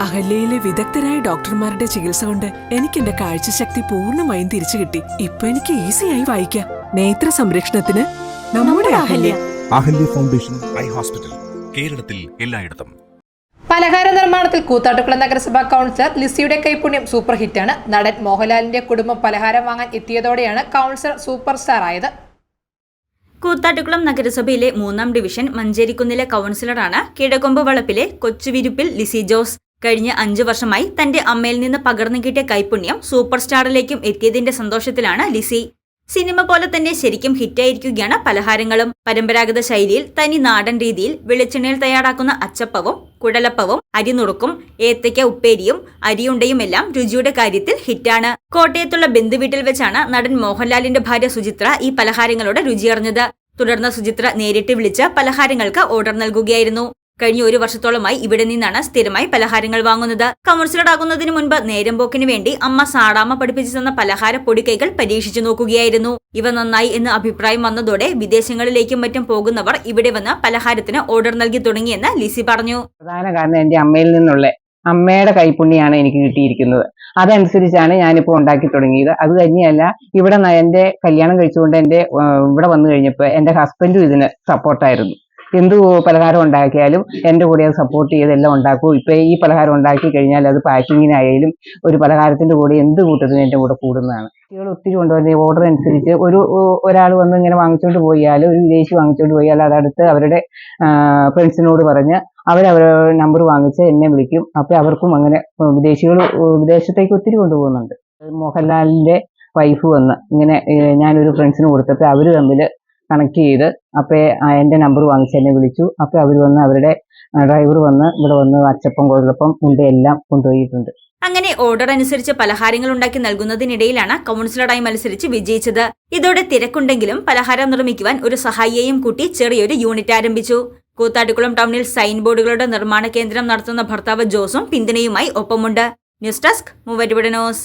അഹല്യയിലെ വിദഗ്ധരായ ഡോക്ടർമാരുടെ ചികിത്സ കൊണ്ട് എനിക്ക് എന്റെ കാഴ്ചശക്തി പൂർണമായും തിരിച്ചു കിട്ടി. ഇപ്പൊ എനിക്ക് ഈസിയായി വായിക്കാം. നേത്ര സംരക്ഷണത്തിന് നമ്മുടെ Ahalya. Ahalya. Foundation eye hospital കേരളത്തിൽ എല്ലായിടത്തും. പലഹാര നിർമ്മാണത്തിൽ കൂത്താട്ടുകുളം നഗരസഭാ കൗൺസിലർ ലിസിയുടെ കൈപുണ്യം സൂപ്പർ ഹിറ്റാണ്. നടൻ മോഹൻലാലിന്റെ കുടുംബം പലഹാരം വാങ്ങാൻ എത്തിയതോടെയാണ് കൗൺസിലർ സൂപ്പർ സ്റ്റാർ ആയത് കൂത്താട്ടുകുളം നഗരസഭയിലെ മൂന്നാം ഡിവിഷൻ മഞ്ചേരിക്കുന്നിലെ കൗൺസിലറാണ്. കിഴക്കൊമ്പ് വളപ്പിലെ കൊച്ചുവിരുപ്പിൽ ലിസി ജോസ്. കഴിഞ്ഞ അഞ്ചു വർഷമായി തന്റെ അമ്മയിൽ നിന്ന് പകർന്നു കിട്ടിയ കൈപുണ്യം സൂപ്പർ സ്റ്റാറിലേക്കും എത്തിയതിന്റെ സന്തോഷത്തിലാണ് ലിസി. സിനിമ പോലെ തന്നെ ശരിക്കും ഹിറ്റായിരിക്കുകയാണ് പലഹാരങ്ങളും. പരമ്പരാഗത ശൈലിയിൽ തനി നാടൻ രീതിയിൽ വെളിച്ചെണ്ണയിൽ തയ്യാറാക്കുന്ന അച്ചപ്പവും കുടലപ്പവും അരിനുറുക്കും ഏത്തയ്ക്ക ഉപ്പേരിയും അരിയുണ്ടയും എല്ലാം രുചിയുടെ കാര്യത്തിൽ ഹിറ്റാണ്. കോട്ടയത്തുള്ള ബന്ധുവീട്ടിൽ വെച്ചാണ് നടൻ മോഹൻലാലിന്റെ ഭാര്യ സുചിത്ര ഈ പലഹാരങ്ങളുടെ രുചിയറിഞ്ഞത്. തുടർന്ന് സുചിത്ര നേരിട്ട് വിളിച്ച് പലഹാരങ്ങൾക്ക് ഓർഡർ നൽകുകയായിരുന്നു. കഴിഞ്ഞ ഒരു വർഷത്തോളമായി ഇവിടെ നിന്നാണ് സ്ഥിരമായി പലഹാരങ്ങൾ വാങ്ങുന്നത്. കൗൺസിലർ ആകുന്നതിന് മുൻപ് നേരം പോക്കിന് വേണ്ടി അമ്മ സാടാമ പഠിപ്പിച്ചു തന്ന പലഹാര പൊടിക്കൈകൾ പരീക്ഷിച്ചു നോക്കുകയായിരുന്നു. ഇവ നന്നായി എന്ന് അഭിപ്രായം വന്നതോടെ വിദേശങ്ങളിലേക്കും മറ്റും പോകുന്നവർ ഇവിടെ വന്ന് പലഹാരത്തിന് ഓർഡർ നൽകി തുടങ്ങിയെന്ന് ലിസി പറഞ്ഞു. പ്രധാന കാരണം എന്റെ അമ്മയിൽ നിന്നുള്ള അമ്മയുടെ കൈപ്പുണ്യാണ് എനിക്ക് കിട്ടിയിരിക്കുന്നത്. അതനുസരിച്ചാണ് ഞാനിപ്പോൾ ഉണ്ടാക്കി തുടങ്ങിയത്. അത് തന്നെയല്ല ഇവിടെ എന്റെ കല്യാണം കഴിച്ചുകൊണ്ട് എന്റെ ഇവിടെ വന്നു കഴിഞ്ഞപ്പോൾ എന്റെ ഹസ്ബൻഡും ഇതിന് സപ്പോർട്ടായിരുന്നു എന്ത് പലഹാരം ഉണ്ടാക്കിയാലും എന്റെ കൂടെ അത് സപ്പോർട്ട് ചെയ്ത് എല്ലാം ഉണ്ടാക്കും. ഇപ്പം ഈ പലഹാരം ഉണ്ടാക്കി കഴിഞ്ഞാൽ അത് പാക്കിങ്ങിനായാലും ഒരു പലഹാരത്തിന്റെ കൂടെ എന്ത് കൂട്ടത്തിനും എന്റെ കൂടെ കൂടുന്നതാണ്. കുട്ടികൾ ഒത്തിരി കൊണ്ടുവരുന്ന ഓർഡർ അനുസരിച്ച് ഒരു ഒരാൾ വന്ന് ഇങ്ങനെ വാങ്ങിച്ചുകൊണ്ട് പോയാൽ ഒരു വിദേശി വാങ്ങിച്ചുകൊണ്ട് പോയാൽ അതടുത്ത് അവരുടെ ഫ്രണ്ട്സിനോട് പറഞ്ഞ് അവരവരുടെ നമ്പർ വാങ്ങിച്ച് എന്നെ വിളിക്കും. അപ്പോൾ അവർക്കും അങ്ങനെ വിദേശികൾ വിദേശത്തേക്ക് ഒത്തിരി കൊണ്ടുപോകുന്നുണ്ട്. മോഹൻലാലിന്റെ വൈഫ് വന്ന് ഇങ്ങനെ ഞാനൊരു ഫ്രണ്ട്സിന് കൊടുത്തപ്പോൾ അവർ തമ്മിൽ കണക്ട് ചെയ്ത് അപ്പോൾ എന്റെ നമ്പർ വാങ്ങിച്ച് എന്നെ വിളിച്ചു. അപ്പോൾ അവർ വന്ന് അവരുടെ ഡ്രൈവർ വന്ന് ഇവിടെ വന്ന് അച്ചപ്പം കുഴലപ്പം ഉണ്ട് എല്ലാം കൊണ്ടുപോയിട്ടുണ്ട്. അങ്ങനെ ഓർഡർ അനുസരിച്ച് പലഹാരങ്ങൾ ഉണ്ടാക്കി നൽകുന്നതിനിടയിലാണ് കൗൺസിലറായി മത്സരിച്ച് വിജയിച്ചത്. ഇതോടെ തിരക്കുണ്ടെങ്കിലും പലഹാരം നിർമ്മിക്കുവാൻ ഒരു സഹായിയെയും കൂട്ടി ചെറിയൊരു യൂണിറ്റ് ആരംഭിച്ചു. കൂത്താട്ടുകുളം ടൗണിൽ സൈൻ ബോർഡുകളുടെ നിർമ്മാണ കേന്ദ്രം നടത്തുന്ന ഭർത്താവ് ജോസും പിന്തുണയുമായി ഒപ്പമുണ്ട്. News desk മൂവരുവിടനോസ്